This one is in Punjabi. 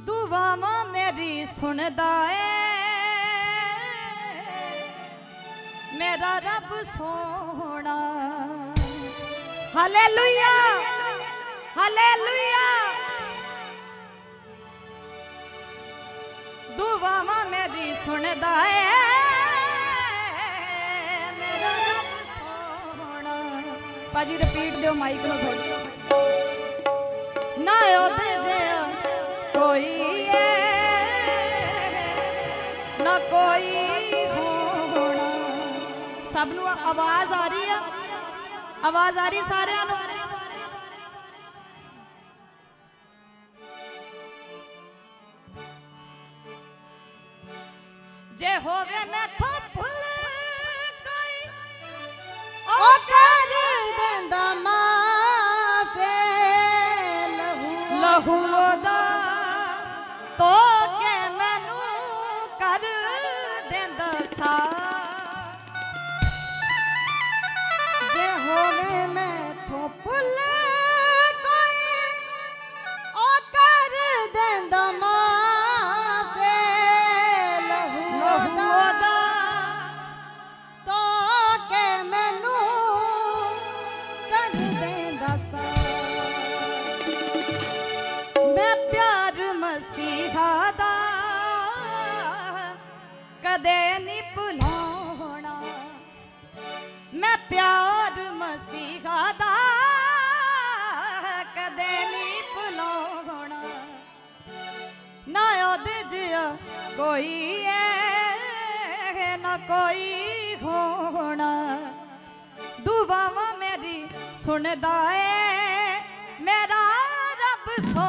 ਦੁਆਵਾਂ ਮੇਰੀ ਸੁਣਦਾ ਏ। ਮੇਰਾ ਰੱਬ ਸੋਹਣਾ। Hallelujah hallelujah. ਦੁਆਵਾਂ ਮੇਰੀ ਸੁਣਦਾ ਏ। ਰੱਬ ਸੋਹਣਾ। ਭਾਜੀ ਰਿਪੀਟ ਦਿਓ ਮਾਈਕ ਨੂੰ ਥੋੜੀ ਨਾ ਉਹਦੇ ਕੋਈ ਏ ਨਾ ਕੋਈ ਹੋਣਾ। ਸਭ ਨੂੰ ਆਵਾਜ਼ ਆ ਰਹੀ ਆ? ਆਵਾਜ਼ ਆ ਰਹੀ ਸਾਰਿਆਂ ਨੂੰ? ਜੇ ਹੋਵੇ ਮੈਥੋਂ ਭੁੱਲ ਕੋਈ, ਉਹ ਮੈਥੋਂ ਭੁੱਲ ਕੋਈ ਉਹ ਕਰ ਦਿੰਦਾ ਮਾਫੇ ਲਹੂ ਦਾ ਤੋ ਕੇ ਮੈਨੂੰ ਕਰ ਦਿੰਦਾ ਸਾ ਮੈਂ ਪਿਆਰ ਮਸੀਹਾ ਦਾ ਕਦੇ ਨਹੀਂ ਭੁਲਾਉਣਾ ਮੈਂ ਪਿਆਰ ਕਦੇ ਨਹੀਂ ਭੁਲਾਉਣਾ। ਨਾ ਉਹਦੇ ਕੋਈ ਐ ਨਾ ਕੋਈ ਮੇਰੀ ਸੁਣਦਾ ਏ, ਮੇਰਾ ਰੱਬ ਸੋ